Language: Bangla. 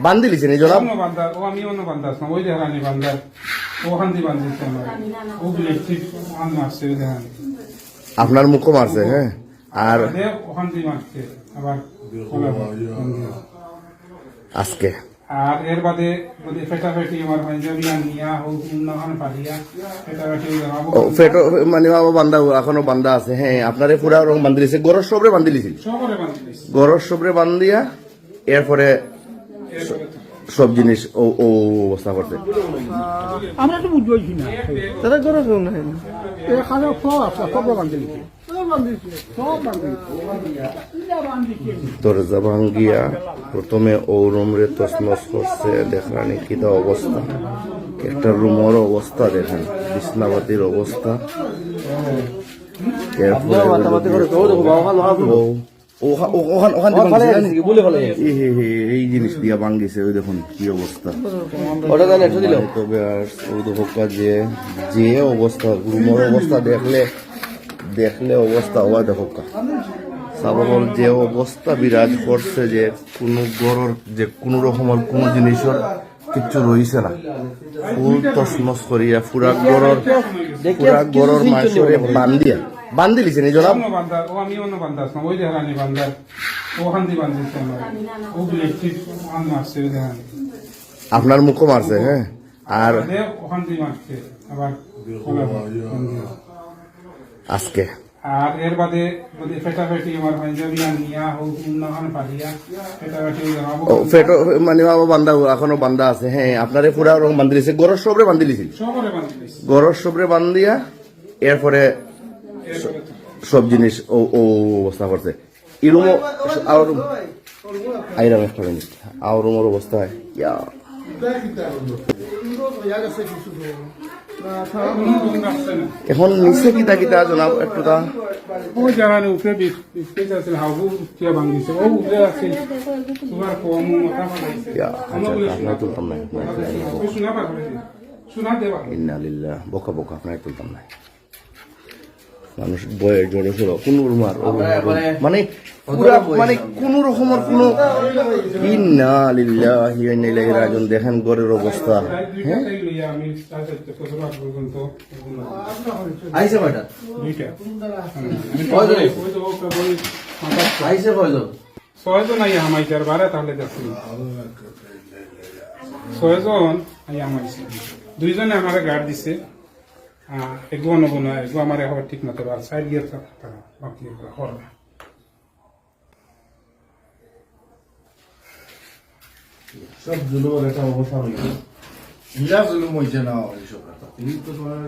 বান্ধি লিছেন এই জনাব? অন্য বান্দা ও আমি অন্য বান্দা আসলাম ওই দেহানি বান্দার ও হান্দি আমার। ও ইলেকট্রিক আন মারছে ওই দেহানি আপনার মুখও মারছে হ্যাঁ? আর ও হান্দি মারছে আবার আজকে। আর এর বাদে যদি ফেটাফেটি আমার পাঞ্জাবি নিয়া হোক উন্নয়ন পালিয়া ফেটাফেটি ও ফেটো মানে বাবা বান্ধা এখনও বান্ধা আছে হ্যাঁ আপনারে পুরা রং বান্ধি গরর সবরে বান্ধি সবরে বান্ধি দিছে গরর সবরে বান্ধিয়া এরপরে সব জিনিস ও ও অবস্থা করছে। আমরা তো বুঝবই না। দাদা করে শুন এখানে সব আছে সব বান্ধি সব দরজা ভাঙ্গিয়া প্রথমে ও রুমরে তসমস করছে দেখলানি কিতা অবস্থা। একটা রুমের অবস্থা দেখেন বিছনাবাতির অবস্থা। এরপরে ওখান ওখান? বলে এই জিনিস দিয়া ভাঙ্গিছে ওই দেখুন কি অবস্থা। ওটা জানে একশো দিল? তবে আর সৌদভোক্তা যে যে অবস্থা রুমের অবস্থা দেখলে দেখলে অবস্থা হওয়া দেখোকা সাবাবল যে অবস্থা বিরাজ করছে যে কোনো গরর যে কোনো রকমের কোনো জিনিসের কিচ্ছু রইছে না। ফুল তসমস করিয়া পুরা গরর পুরা গরর মাসরে বান্দিয়া বান্ধি লিছেন এই জনাব? বান্দা ও আমি অন্য বান্দা আসলাম ওই দেহানি বান্দার ও হান্দি বান্দিছে আমার। ও ইলেকট্রিক আন মারছে ওই দেহানি। আপনার মুখও মারছে হ্যাঁ? আর দে ও হান্দি মারছে আবার আজকে? আর এর বাদে যদি ফেটাফেটি আমার পাঞ্জাবি নিয়া হোক উন্নয়ন পালিয়া ফেটাফেটি ও ফেটো মানে বাবা বান্ধা এখনও বান্ধা আছে হ্যাঁ আপনারে পুরা রং বান্ধি লিছে গরর সবরে বান্ধি বান্ধি দিছে গরর সবরে বান্ধিয়া এরপরে সব জিনিস ও ও অবস্থা করছে। ইরুমো আর আইরাম একটা আর রুমের অবস্থা ইয়া। এখন নিচে কিতা কিতা জনাব একটু তা উপরে বিস্কেট আছে হাবু উঠিয়া ভাঙিছে ও উপরে আছে। তোমার কম মাথা বানাইছে ইয়া আচ্ছা তুলতাম না শোনা দেবা ইন্না লিল্লাহ বকা বকা আপনার তুলতাম না মানুষ বয়ে জড়ো ছিল কোন রুমার মানে পুরা মানে কোন রকমের কোন ইন্না লিল্লাহি ওয়া ইন্না ইলাইহি রাজিউন। দেখেন ঘরের অবস্থা। পর্যন্ত আইসে মাথা আইসে? কয়জন? ছয়জন আই আমাইছে আর বারে তাহলে ছয়জন আই আমাইছে দুইজনে আমার গার্ড দিছে। আহ, নেব না এগুলো আমার হওয়ার ঠিক মতো আর সাইড গিয়ে বাকি হর না। সব জুলুমের একটা অবস্থা হয়েছে ইলা জুলুম হয়েছে না এইসব কথা এই তো তোমার